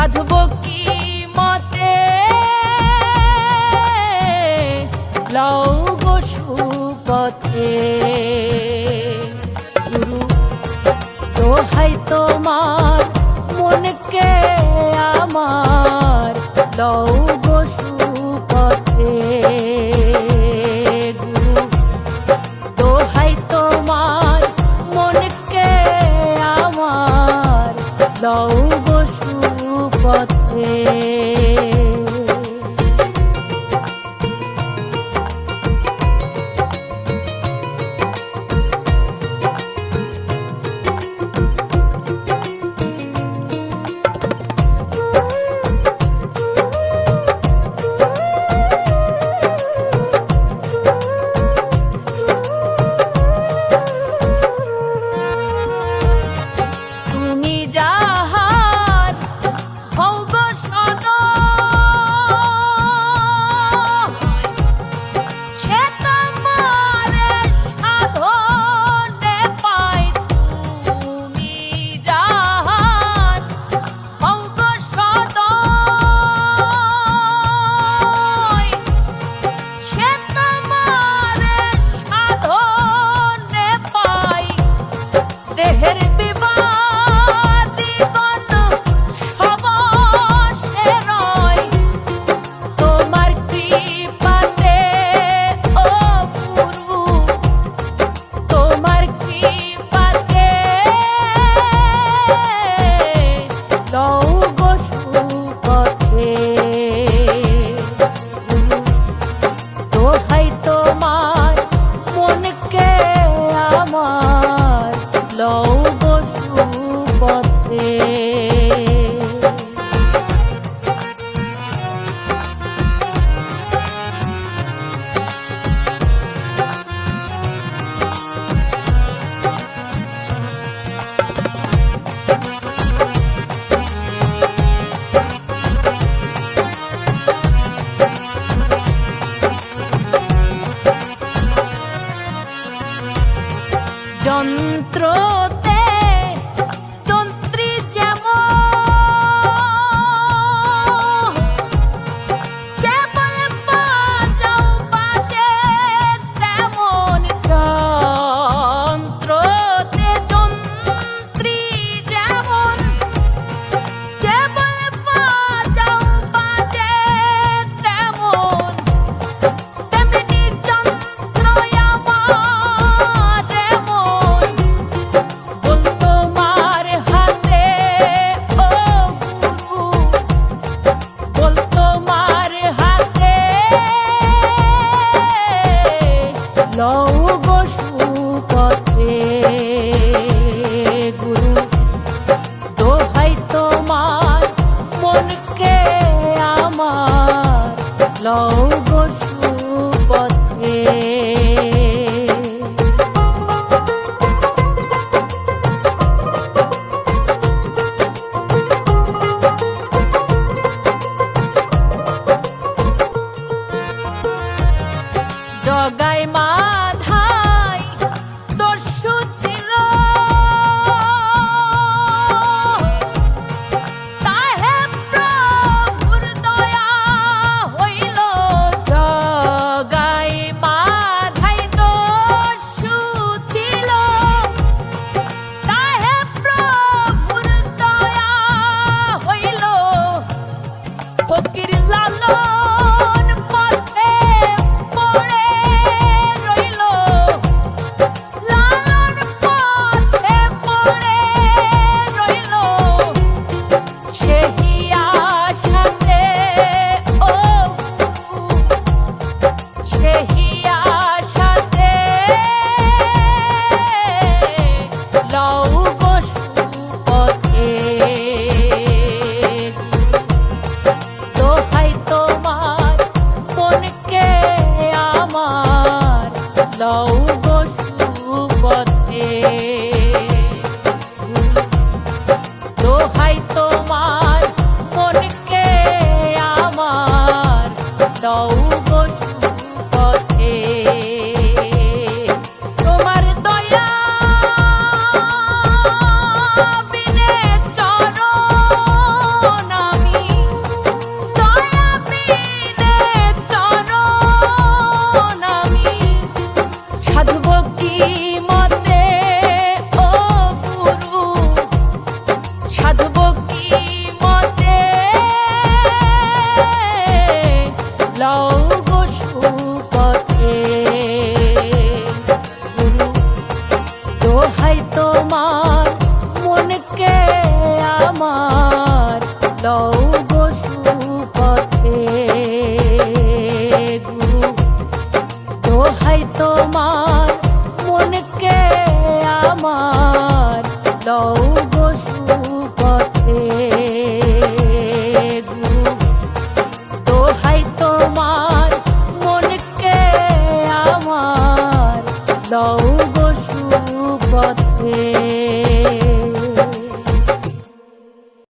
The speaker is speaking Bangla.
সাধব কি মতে? লও গো সুপথে। গুরু, দোহাই তোমার মনকে আমার। লও গো সুপথে। গুরু লও বসু পথে যন্ত্র